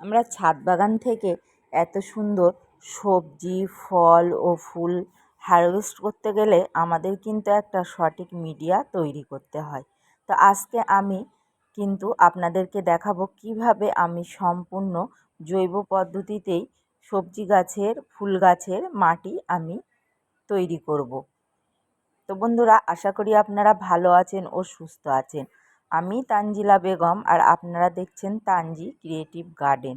আমরা ছাদ বাগান থেকে এত সুন্দর সবজি, ফল ও ফুল হারভেস্ট করতে গেলে আমাদের কিন্তু একটা সঠিক মিডিয়া তৈরি করতে হয়। তো আজকে আমি কিন্তু আপনাদেরকে দেখাবো কীভাবে আমি সম্পূর্ণ জৈব পদ্ধতিতেই সবজি গাছের, ফুল গাছের মাটি আমি তৈরি করব। তো বন্ধুরা, আশা করি আপনারা ভালো আছেন ও সুস্থ আছেন। আমি তানজিলা বেগম আর আপনারা দেখছেন তানজি ক্রিয়েটিভ গার্ডেন।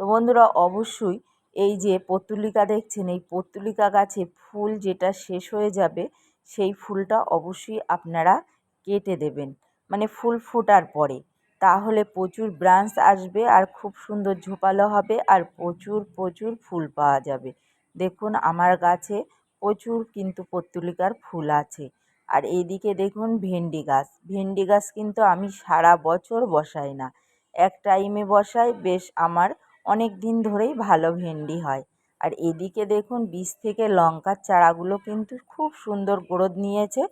তো বন্ধুরা, অবশ্যই এই যে পত্তুলিকা দেখছেন, এই পত্তুলিকা গাছে ফুল যেটা শেষ হয়ে যাবে, সেই ফুলটা অবশ্যই আপনারা কেটে দেবেন। মানে ফুল ফোটার পরে। তাহলে প্রচুর ব্রাঞ্চ আসবে আর খুব সুন্দর ঝোপালো হবে আর প্রচুর প্রচুর ফুল পাওয়া যাবে। দেখুন, আমার গাছে প্রচুর কিন্তু পত্তুলিকার ফুল আছে। আর এইদিকে দেখুন ভেন্ডি গাছ। ভেন্ডি গাছ কিন্তু আমি সারা বছর বসাই না। এক টাইমে বসাই, বেশ আমার অনেক দিন ধরেই ভালো ভেন্ডি হয়। আর এদিকে দেখুন বীজ থেকে লঙ্কার চারাগুলো কিন্তু খুব সুন্দর গ্রোথ নিয়েছে।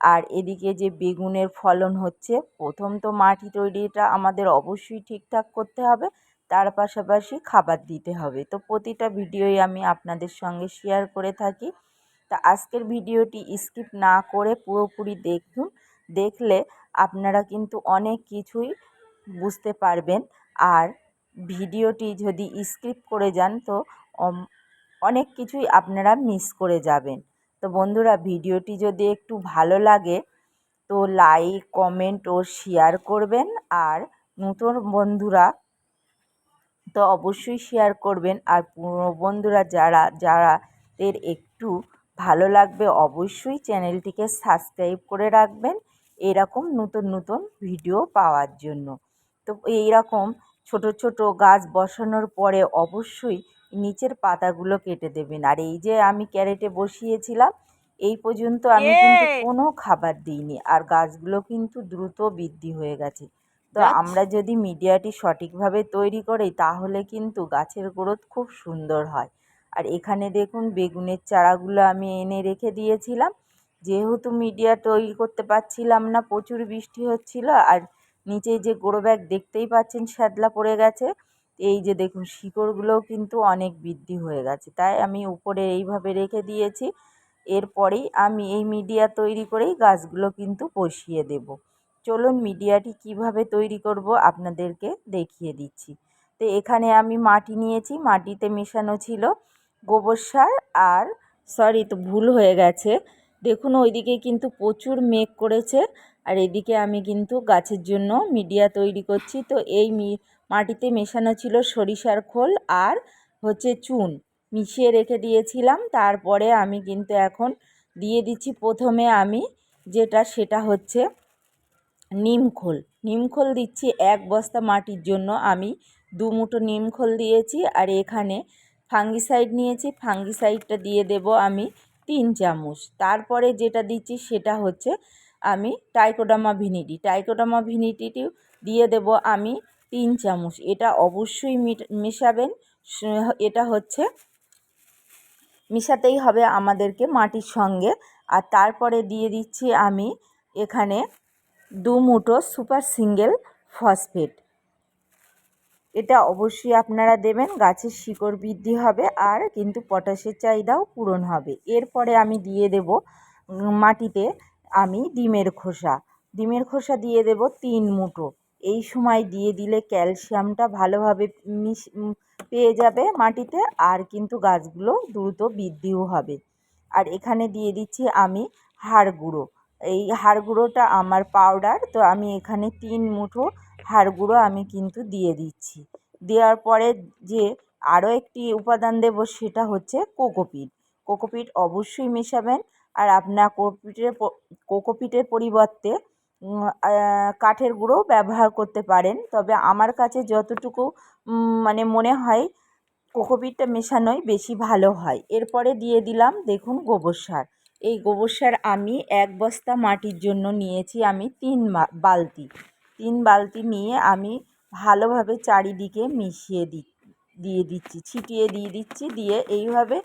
আর এদিকে যে বেগুনের ফলন হচ্ছে, প্রথম তো মাটি তৈরিটা আমাদের অবশ্যই ঠিকঠাক করতে হবে। তার পাশাপাশি খাবার দিতে হবে। তো প্রতিটা ভিডিওই আমি আপনাদের সঙ্গে শেয়ার করে থাকি। তা আজকের ভিডিওটি স্কিপ না করে পুরোপুরি দেখুন। দেখলে আপনারা কিন্তু অনেক কিছুই বুঝতে পারবেন। আর ভিডিওটি যদি স্কিপ করে যান তো অনেক কিছুই আপনারা মিস করে যাবেন। তো বন্ধুরা, ভিডিওটি যদি একটু ভালো লাগে তো লাইক, কমেন্ট ও শেয়ার করবেন। আর নতুন বন্ধুরা তো অবশ্যই শেয়ার করবেন। আর পুরো বন্ধুরা যারা যারা এর একটু ভালো লাগবে অবশ্যই চ্যানেলটিকে সাবস্ক্রাইব করে রাখবেন এরকম নতুন নতুন ভিডিও পাওয়ার জন্য। তো এইরকম ছোট ছোট গাছ বসানোর পরে অবশ্যই নিচের পাতাগুলো কেটে দেবেন। আর এই যে আমি ক্যারেটে বসিয়েছিলাম এই পর্যন্ত আমি কিন্তু কোনো খাবার দিইনি। আর গাছগুলো কিন্তু দ্রুত বৃদ্ধি হয়ে গেছে। তো আমরা যদি মিডিয়াটি সঠিকভাবে তৈরি করি তাহলে কিন্তু গাছের গ্রোথ খুব সুন্দর হয়। আর এখানে দেখুন বেগুনের চারাগুলো আমি এনে রেখে দিয়েছিলাম। যেহেতু মিডিয়া তৈরি করতে পারছিলাম না, প্রচুর বৃষ্টি হচ্ছিল আর নিচে যে গোড়ো ব্যাগ দেখতেই পাচ্ছেন শ্যাদলা পড়ে গেছে, এই যে দেখুন শিকড়গুলোও কিন্তু অনেক বৃদ্ধি হয়ে গেছে। তাই আমি উপরে এইভাবে রেখে দিয়েছি। এরপরেই আমি এই মিডিয়া তৈরি করেই গাছগুলো কিন্তু বসিয়ে দেব। চলুন মিডিয়াটি কীভাবে তৈরি করব আপনাদেরকে দেখিয়ে দিচ্ছি। তো এখানে আমি মাটি নিয়েছি, মাটিতে মেশানো ছিল। গোবর সার আর সরি তো ভুল হয়ে গেছে। দেখুন ওইদিকে কিন্তু প্রচুর মেঘ করেছে আর এদিকে আমি কিন্তু গাছের জন্য মিডিয়া তৈরি করছি। তো এই মাটিতে মেশানো ছিল সরিষার খোল আর হচ্ছে চুন। মিশিয়ে রেখে দিয়েছিলাম, তারপরে আমি কিন্তু এখন দিয়ে দিচ্ছি প্রথমে আমি যেটা সেটা হচ্ছে নিমখোল নিমখোল দিচ্ছি এক বস্তা মাটির জন্য। আমি দু মুঠো নিমখোল দিয়েছি আর এখানে ফাঙ্গিসাইড নিয়েছি, ফাঙ্গিসাইডটা দিয়ে দেব আমি তিন চামচ। তারপরে যেটা দিচ্ছি সেটা হচ্ছে আমি টাইকোডামা ভিনিটি। টাইকোডামা ভিনিটিটিও দিয়ে দেব আমি তিন চামচ। এটা অবশ্যই মেশাবেন। এটা হচ্ছে মেশাতেই হবে আমাদেরকে মাটির সঙ্গে। আর তারপরে দিয়ে দিচ্ছি আমি এখানে দু মুঠো সুপার সিঙ্গেল ফসফেট। এটা অবশ্যই আপনারা দেবেন, গাছের শিকড় বৃদ্ধি হবে আর কিন্তু পটাশের চাহিদাও পূরণ হবে। এরপরে আমি দিয়ে দেব মাটিতে আমি ডিমের খোসা। ডিমের খোসা দিয়ে দেব তিন মুঠো। এই সময় দিয়ে দিলে ক্যালসিয়ামটা ভালোভাবে মিশ পেয়ে যাবে মাটিতে আর কিন্তু গাছগুলো দ্রুত বৃদ্ধিও হবে। আর এখানে দিয়ে দিচ্ছি আমি হাড় গুঁড়ো। এই হাড় গুঁড়োটা আমার পাউডার, তো আমি এখানে তিন মুঠো হাড় গুঁড়ো আমি কিন্তু দিয়ে দিচ্ছি। দেওয়ার পরে যে আরও একটি উপাদান দেব সেটা হচ্ছে কোকোপিট। কোকোপিট অবশ্যই মেশাবেন। আর আপনার কোকোপিটের কোকোপিটের পরিবর্তে কাঠের গুঁড়ো ব্যবহার করতে পারেন। তবে আমার কাছে যতটুকু মানে মনে হয়, কোকোপিটটা মেশানোই বেশি ভালো হয়। এরপরে দিয়ে দিলাম দেখুন গোবর সার। এই গোবর সার আমি এক বস্তা মাটির জন্য নিয়েছি, আমি তিন বালতি। তিন বালতি নিয়ে আমি ভালোভাবে চারিদিকে মিশিয়ে দিই দিয়ে দিচ্ছি, ছিটিয়ে দিয়ে দিচ্ছি, দিয়ে এইভাবে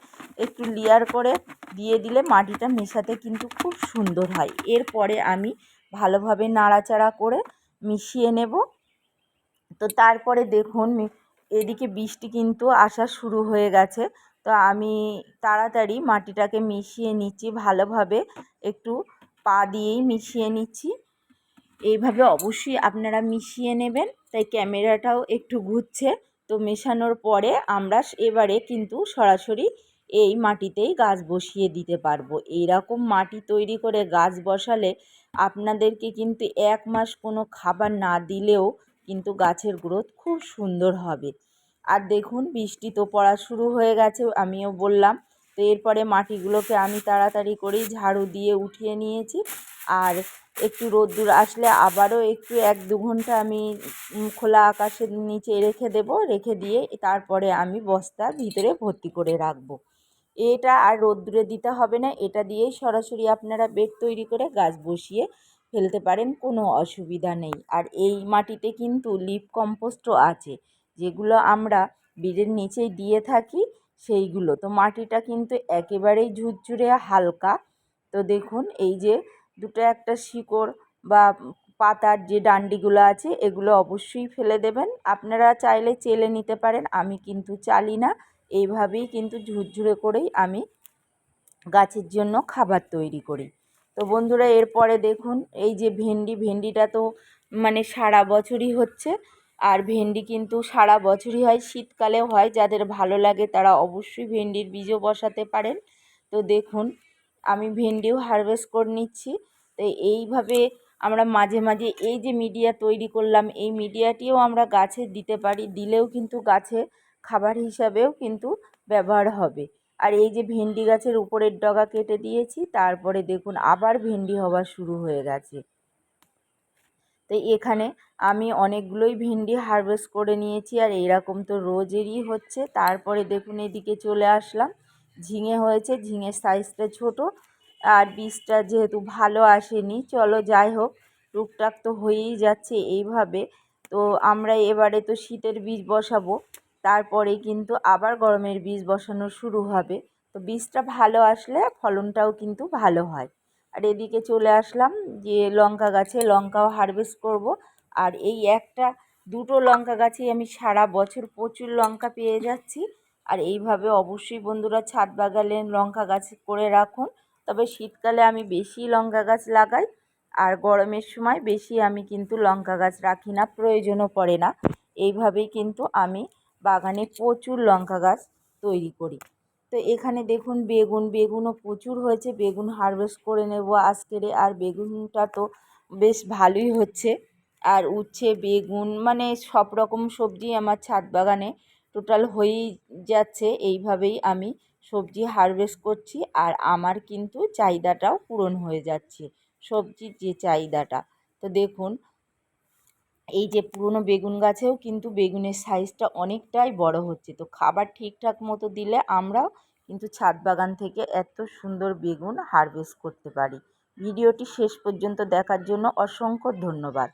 একটু লেয়ার করে দিয়ে দিলে মাটিটা মেশাতে কিন্তু খুব সুন্দর হয়। এরপরে আমি ভালোভাবে নাড়াচাড়া করে মিশিয়ে নেব। তো তারপরে দেখুন এদিকে বৃষ্টি কিন্তু আসা শুরু হয়ে গেছে। তো আমি তাড়াতাড়ি মাটিটাকে মিশিয়ে নিচ্ছি, ভালোভাবে একটু পা দিয়েই মিশিয়ে নিচ্ছি। এইভাবে অবশ্যই আপনারা মিশিয়ে নেবেন। তাই ক্যামেরাটাও একটু ঘুরছে। তো মেশানোর পরে আমরা এবারে কিন্তু সরাসরি এই মাটিতেই গাছ বসিয়ে দিতে পারব। এইরকম মাটি তৈরি করে গাছ বসালে আপনাদেরকে কিন্তু এক মাস কোনো খাবার না দিলেও কিন্তু গাছের গ্রোথ খুব সুন্দর হবে। আর দেখুন, বৃষ্টি তো পড়া শুরু হয়ে গেছে, আমিও বললাম। তো এরপরে মাটিগুলোকে আমি তাড়াতাড়ি করেই ঝাড়ু দিয়ে উঠিয়ে নিয়েছি। আর একটু রোদ্দুর আসলে আবারও একটু এক দু ঘণ্টা আমি খোলা আকাশের নিচে রেখে দেব, রেখে দিয়ে তারপরে আমি বস্তার ভিতরে ভর্তি করে রাখব। এটা আর রোদ্দুরে দিতে হবে না, এটা দিয়েই সরাসরি আপনারা বেড তৈরি করে গাছ বসিয়ে ফেলতে পারেন, কোনো অসুবিধা নেই। আর এই মাটিতে কিন্তু লিপ কম্পোস্টও আছে, যেগুলো আমরা বেডের নিচেই দিয়ে থাকি সেইগুলো। তো মাটিটা কিন্তু একেবারেই ঝুরঝুরে হালকা। তো দেখুন, এই যে দুটো একটা শিকড় বা পাতার যে ডান্ডিগুলো আছে, এগুলো অবশ্যই ফেলে দেবেন। আপনারা চাইলে চেলে নিতে পারেন, আমি কিন্তু চালি না। এইভাবেই কিন্তু ঝুরঝুরে করেই আমি গাছের জন্য খাবার তৈরি করি। তো বন্ধুরা, এরপরে দেখুন, এই যে ভেন্ডি, ভেন্ডিটা তো মানে সারা বছরই হচ্ছে। আর ভেন্ডি কিন্তু সারা বছরই হয়, শীতকালেও হয়। যাদের ভালো লাগে তারা অবশ্যই ভেন্ডির বীজও বসাতে পারেন। তো দেখুন, আমি ভেন্ডিও হারভেস্ট করে নিচ্ছি। তো এইভাবে আমরা মাঝে মাঝে এই যে মিডিয়া তৈরি করলাম, এই মিডিয়াটিও আমরা গাছে দিতে পারি, দিলেও কিন্তু গাছে খাবার হিসাবেও কিন্তু ব্যবহার হবে। আর এই যে ভেন্ডি গাছের উপরের ডগা কেটে দিয়েছি, তারপরে দেখুন আবার ভেন্ডি হওয়া শুরু হয়ে গেছে। তো এখানে আমি অনেকগুলোই ভেন্ডি হারভেস্ট করে নিয়েছি, আর এরকম তো রোজেরই হচ্ছে। তারপরে দেখুন এদিকে চলে আসলাম, ঝিঙে হয়েছে, ঝিঙের সাইজটা ছোট আর বীজটা যেহেতু ভালো আসেনি, চলো যাই হোক টুকটাক তো হয়েই যাচ্ছে এইভাবে। তো আমরা এবারে তো শীতের বীজ বসাবো, তারপরে কিন্তু আবার গরমের বীজ বসানো শুরু হবে। তো বীজটা ভালো আসলে ফলনটাও কিন্তু ভালো হয়। আর এদিকে চলে আসলাম যে লঙ্কা গাছে, লঙ্কাও হারভেস্ট করব। আর এই একটা, দুটো লঙ্কা গাছেই আমি সারা বছর প্রচুর লঙ্কা পেয়ে যাচ্ছি। আর এইভাবে অবশ্যই বন্ধুরা ছাদ বাগালে লঙ্কা গাছ করে রাখুন। তবে শীতকালে আমি বেশি লঙ্কা গাছ লাগাই আর গরমের সময় বেশি আমি কিন্তু লঙ্কা গাছ রাখি না, প্রয়োজনও পড়ে না। এইভাবেই কিন্তু আমি বাগানে প্রচুর লঙ্কা গাছ তৈরি করি। তো এখানে দেখুন বেগুন, বেগুনও প্রচুর হয়েছে, বেগুন হারভেস্ট করে নেব আজকেরে আর বেগুনটা তো বেশ ভালোই হচ্ছে। আর উচ্ছে, বেগুন মানে সব রকম সবজি আমার ছাদ বাগানে টোটাল হয়েই যাচ্ছে। এইভাবেই আমি সবজি হারভেস্ট করছি আর আমার কিন্তু চাহিদাটাও পূরণ হয়ে যাচ্ছে, সবজির যে চাহিদাটা। তো দেখুন, এই যে পুরনো বেগুন গাছেও কিন্তু বেগুনের সাইজটা অনেকটাই বড় হচ্ছে। তো খাবার ঠিকঠাক মতো দিলে আমরাও কিন্তু ছাদ বাগান থেকে এত সুন্দর বেগুন হারভেস্ট করতে পারি। ভিডিওটি শেষ পর্যন্ত দেখার জন্য অসংখ্য ধন্যবাদ।